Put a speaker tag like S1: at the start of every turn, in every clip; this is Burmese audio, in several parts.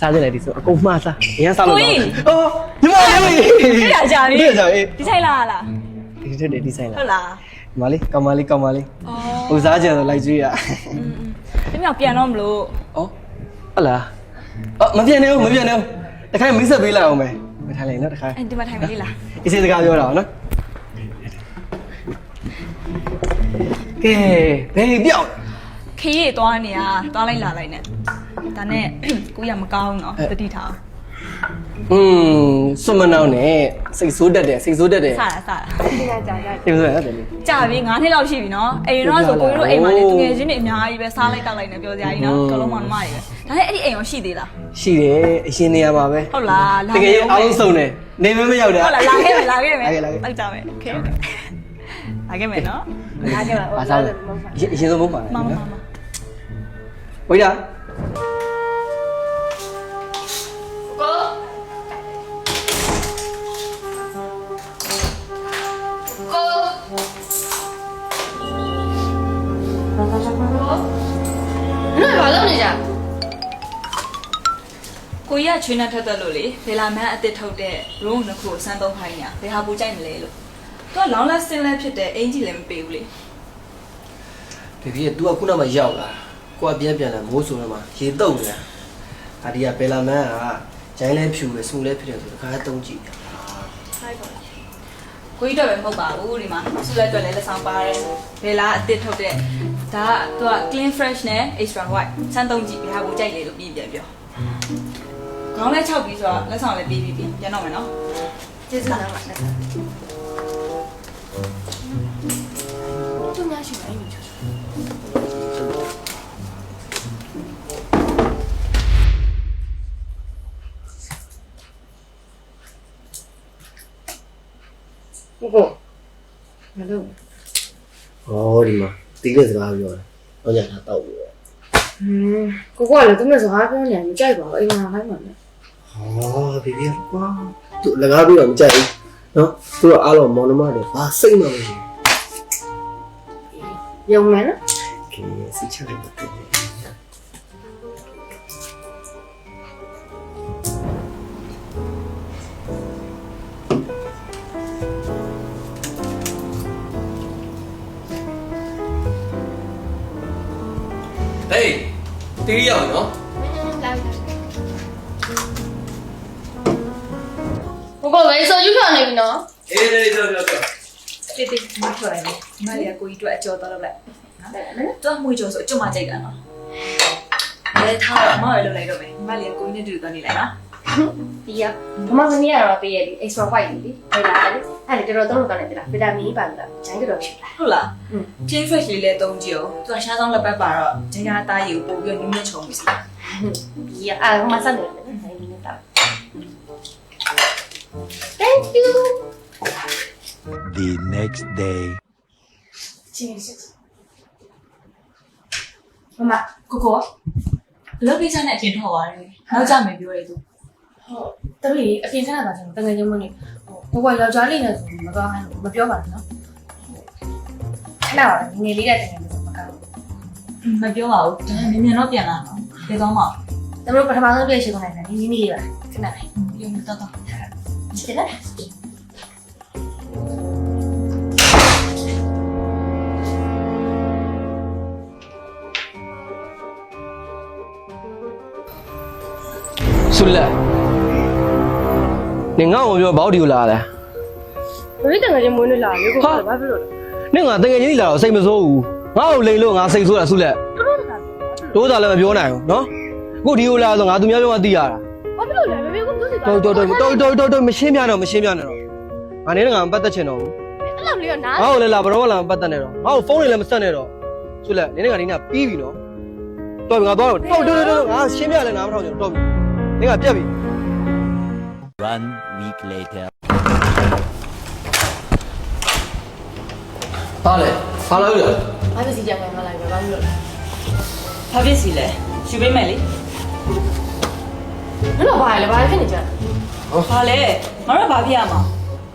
S1: စားကြတယ်ဒီဆိုအကုန်မှားစားအရင်စားလို့
S2: ကိုကြီး
S1: အော်ညီမလေး
S2: တွေ့ရကြပြီ
S1: တွေ့ရကြပြီ
S2: ဒီဆိုင်လာလား
S1: ဒီတက်တယ်ဒီဆိုင်
S2: ဟု
S1: လား
S2: တ်လား
S1: ညီမလေးကောင်မလေးကောင်မလေး
S2: အော်
S1: ဟိုစားကြဆိုလိုက်ကြွေးရ
S2: อืมတမြောက်ပြန်တော့မလို့
S1: အော်ဟုတ်လားအော်မပြတ်နေဘူးမပြတ်နေဘူးတခါမိတ်ဆက်ပေးလိုက်အောင်မယ်မထိုင်လိုက်နော်တခါ
S2: အဲ့ဒီမှာထိုင်မလေးလား
S1: အစ်စကားပြောတာနော်ကဲဘယ်ပြောက်
S2: ခရီးသွားနေရသွားလိုက်လာလိုက်နဲ့ ဒါနဲ့ကိုရမကောင်းတော့တတိထား
S1: อืมစွမနောင်းနဲ့စိတ်ဆိုးတတ်တယ်စိတ်ဆိုးတတ်တယ်
S2: စတာစတာ
S3: ဒီကကြာကြာ
S1: စိတ်ဆိုးရတယ်လေ
S2: ကြာပြီ9နှစ်လောက်ရှိပြီနော်အိမ်တော့ဆိုကိုတို့အိမ်မှာလေတကယ်ချင်းတွေအများကြီးပဲစားလိုက်တောက်လိုက်နေပြောစရာကြီးနော်ကလုံးမောင်နှမတွေပဲဒါနဲ့အဲ့ဒီအိမ်ရောရှိသေးလား
S1: ရှိတယ်အရှင်နေရာမှာပဲ
S2: ဟုတ်လားလာ
S1: တကယ်အားလုံးစုံတယ်နေမမရောက်တယ်
S2: ဟုတ်လားလာခဲ့မယ်လာခဲ့မယ်
S1: လာခဲ့လာခဲ့
S2: လိုက်ကြမယ်ခဲလာခဲ့မယ်နော်
S3: လာကြပါ
S1: ဘာစားလဲအရှင်အရှင်ဆုံးမဟုတ်ပါ
S2: မမ
S1: ဘူး
S2: မ
S1: နော်
S2: မ
S1: ဝိဒါ
S2: ကိုကြီးကချွေးနဲ့ထက်သက်လို့လေဗေလာမန်အစ်စ်ထုတ်တဲ့ room နှစ်ခုကိုစမ်းသုံးခိုင်းနေတာဘယ်ဟာပူကြိုက်မလဲလို့သူကလောင်းလက်စင်းလက်ဖြစ်တဲ့အင်ကြီးလည်းမပေးဘူးလေ
S1: ဖေဖေက तू ကခုနမှရောက်လာကိုကပြန်ပြန်လာမိုးဆိုတော့မှရေတုတ်နေတာဒါဒီကဘယ်လာမန်းကဂျိုင်းလဲဖြူပဲစူလဲဖြစ်တယ်ဆိုတော့ခါတုံးကြည့်
S2: ကိုကြီးတော့ပဲမဟုတ်ပါဘူးဒီမှာဆူလက်အတွက်လည်းလက်ဆောင်ပါတယ်ဗေလာအစ်စ်ထုတ်တဲ့ဒါကသူက clean fresh နဲ့ extra white စမ်းသုံးကြည့်ဘယ်ဟာပူကြိုက်လဲလို့ပြီးပြန်ပြော ခေါင်းလဲ6ပြီးဆိုတော့လက်ဆောင်လည်းပြီးပြီးပြီးပြန်တော့မယ်နော်
S3: ကျေးဇူးတင်ပါတယ်သူများရှိမှအိမ်မချူ
S1: ဟုတ်ကော
S3: မလုပ်
S1: ဟောဒီမှာတီးတဲ့စကားပြောတယ်တော့ညာတော့ပြီးတော့
S3: ဟင်းကိုကလည်းသူနဲ့စကားပြောနေမကြိုက်ပါဘူးအိမ်မှာခိုင်းပါနဲ့
S1: ဟောဖေဖေကွာသူလကားပြီးတော့မကြို က်ဘူးနော်သူတို့အားလုံးမောင်နှမတွေဘာစိတ်မှမရှိ
S3: ယုံမယ်နော်
S1: ဘူးကဲစီချလိုက်တော့ဟေးတီးရအောင်နော်
S3: ကိုကဝယ်ဆိုယူဖြောင်းနေပြီနော်
S1: အေးလေးကြောက်ကြောက်ကြောက်
S2: တေးတေးမထွက်ရဘူးဒီမလေးကကိုကြီးအတွက်အကျော်တော့လုပ်လိုက်နော်သူကမွေကျော်ဆိုအကျွတ်မကြိုက်တာနော်လဲထားတော့မရလို့လိုက်တော့မယ်ဒီမလေးကကိုကြီးနဲ့တူတူသွားနေလိုက်နော်
S3: ဒီရမမမီးကတော့ပေးရပြီ extra white လေဒီလာလေအဲ့လေတော်တော်တော့လည်းပြလားဗီတာမင်ပါလားဂျိုင်းတော်ရှိလား
S2: ဟုတ်လား
S3: อืม
S2: clean fresh လေးလည်းသုံးကြည့်အောင်သူကရှားဆောင်လက်ပတ်ပါတော့ဂျင်ဂျာသားရီကိုပို့ပြီးနင်းနင်းချုံပြီစီ
S3: ဒီရအဲ့မဆက်နေတယ်နော်ဒီနေ့တော့ Thank you
S4: the next day.
S3: ချင်းစစ်မမကိုကို
S2: ဘလို့ကိစ္စနဲ့အပြင်ထွက်သွားတယ်နောက်ကြမယ်ပြောရသူ
S3: ဟုတ်တပည့်အပြင်ဆက်လာတာကျွန်တော်တကယ်ချင်းမနေဟိုဘကယောက်ျားလေးနဲ့ဆိုမသွားဟမ်းမပြောပါနဲ့နော်ခဏပါငယ်လေးတဲ့တကယ်ဆိုမကောင်း
S2: မပြောပါဘူးဒါမြင်မြင်တော့ပြန်လာတော့ပြေသွားမှာ
S3: ဘူးတို့ပထမဆုံးတွေ့ရှိကုန်တယ်ဒီနည်းနည်းလေးပါခဏလေး
S2: ပြုံးတော့တော့
S3: ချစ်တယ်
S1: ဆုလက်နင်ငါ့ကိုပြောဘောက်ဒီကိုလာလဲ
S3: ဘယ်တကယ်ချင်းမွေးနေလာလေကိုကဘာဖြစ်လို့
S1: နင်ငါတကယ်ကြီးလာတော့စိတ်မဆိုးဘူးငါ့ကိုလိန်လို့ငါစိတ်ဆိုးတာဆုလက်
S3: တော်တော်တကယ်
S1: တိုးတာလည်းမပြောနိုင်ဘူးနော်အခုဒီကိုလာဆိုငါသူများပြောမှသိရတာ
S3: ဘာဖြစ်လို့လဲဘေဘေကိုပြောစီ
S1: တော်တော်တော်တော်တော်တော်တော်မရှင်းပြတော့မရှင်းပြနဲ့တော့ငါနေငါမပတ်သက်ချင်တော့ဘူး
S3: အဲ့လိုလေးတော့နား
S1: ငါ့ကိုလည်းလာဘရောလာမပတ်သက်နဲ့တော့ငါ့ကိုဖုန်းတွေလည်းမဆက်နဲ့တော့ဆုလက်နေငါနေငါပြီးပြီနော်တော်ပြီငါသွားတော့တော်တော်တော်ငါရှင်းပြလဲနားမထောင်ချင်တော့တော်ပြီနေငါပြက်ပြီ
S4: One week later.
S1: ဟာလေဟာလို့ရ
S3: ဘာဖြစ်စီကြမယ်မလိုက်ဘူးဘာဖြစ်လို့လဲ
S2: ဘာဖြစ်စီလဲယူပေးမယ်လေ
S3: ဘယ်လိုဘာလဲဘာဖြစ်နေကြ
S2: ဘာလဲငါတို့ဘာဖြစ်ရမှာ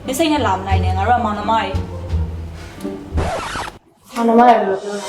S2: မစိတ်နဲ့လာမနိုင်နဲ့ငါတို့ကမောင်နှမတွေ
S3: ဘာနမလိုက်လို့ပြောတာ